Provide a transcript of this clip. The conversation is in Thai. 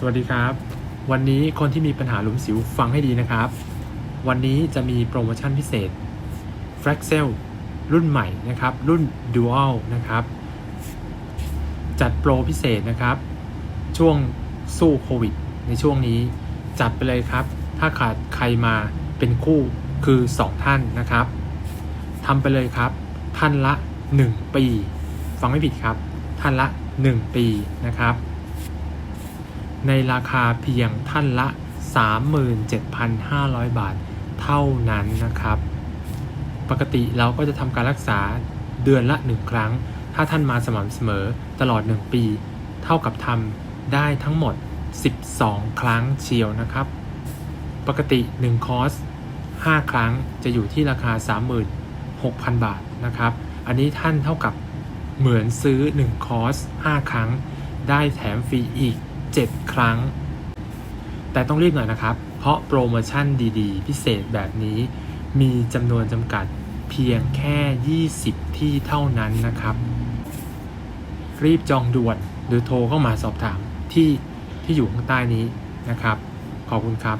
สวัสดีครับ วันนี้คนที่มีปัญหาหลุมสิวฟังให้ดีนะครับ วันนี้จะมีโปรโมชั่นพิเศษ f r a x e l รุ่นใหม่นะครับ รุ่น Dual นะครับ จัดโปรพิเศษนะครับ ช่วงสู้โควิด ในช่วงนี้จัดไปเลยครับ ถ้าขาดใครมาเป็นคู่คือ 2 ท่านนะครับทำไปเลยครับ ท่านละ 1 ปี ฟังไม่ผิดครับ ท่านละ 1 ปีนะครับ ในราคาเพียงท่านละ 37,500 บาทเท่านั้นนะครับ ปกติเราก็จะทำการรักษาเดือนละ 1 ครั้ง ถ้าท่านมาสม่ำเสมอตลอด 1 ปี เท่ากับทำได้ทั้งหมด 12 ครั้งเชียวนะครับ ปกติ 1 คอร์ส 5 ครั้งจะอยู่ที่ราคา 36,000 บาทนะครับ อันนี้ท่านเท่ากับเหมือนซื้อ 1 คอร์ส 5 ครั้ง ได้แถมฟรีอีก 7 ครั้ง แต่ต้องรีบหน่อยนะครับ เพราะโปรโมชั่นดีๆ พิเศษแบบนี้มีจำนวนจำกัดเพียงแค่ 20 ที่เท่านั้นนะครับ รีบจองด่วนหรือโทรเข้ามาสอบถามที่ที่อยู่ข้างใต้นี้นะครับ ขอบคุณครับ